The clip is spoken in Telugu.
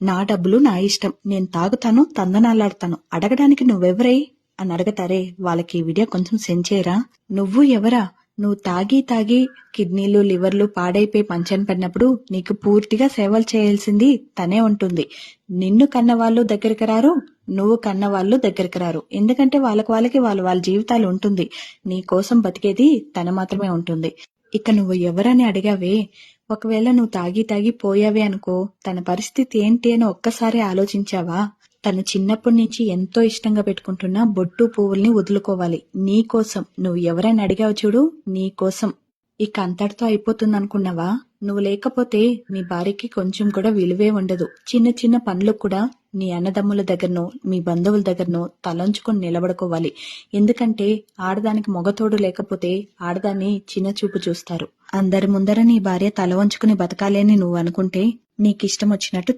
నా డబ్బులు నా ఇష్టం. నేను తాగుతాను తందనాలాడతాను. అడగడానికి నువ్వెవరై? అని అడగతారే వాళ్ళకి ఈ వీడియో కొంచెం సెండ్ చేయరా? నువ్వు ఎవరా? నువ్వు తాగి తాగి కిడ్నీలు లివర్లు పాడైపోయి మంచం పడినప్పుడు నీకు పూర్తిగా సేవలు చేయాల్సింది తనే ఉంటుంది. నిన్ను కన్న వాళ్ళు దగ్గరికి రారు నువ్వు కన్న వాళ్ళు దగ్గరికి రారు. ఎందుకంటే వాళ్ళకి వాళ్ళకి వాళ్ళ వాళ్ళ జీవితాలు ఉంటుంది. నీ కోసం బతికేది తన మాత్రమే ఉంటుంది. ఇక నువ్వు ఎవరని అడిగావే? ఒకవేళ నువ్వు తాగి తాగి పోయావే అనుకో తన పరిస్థితి ఏంటి అని ఒక్కసారి ఆలోచించావా? తను చిన్నప్పటి నుంచి ఎంతో ఇష్టంగా పెట్టుకుంటున్న బొట్టు పువ్వుల్ని వదులుకోవాలి. నీ కోసం. నువ్వు ఎవరని అడిగావు చూడు? నీకోసం ఇక అంతటితో అయిపోతుంది అనుకున్నావా నువ్వు లేకపోతే నీ భార్యకి కొంచెం కూడా విలువే ఉండదు. చిన్న చిన్న పనులకు కూడా నీ అన్నదమ్ముల దగ్గరనో మీ బంధువుల దగ్గరనో తలంచుకొని నిలబడుకోవాలి. ఎందుకంటే ఆడదానికి మొగతోడు లేకపోతే ఆడదాన్ని చిన్న చూపు చూస్తారు. అందరి ముందర నీ భార్య తల వంచుకుని బతకాలి అని నువ్వు అనుకుంటే నీకిష్టం వచ్చినట్టు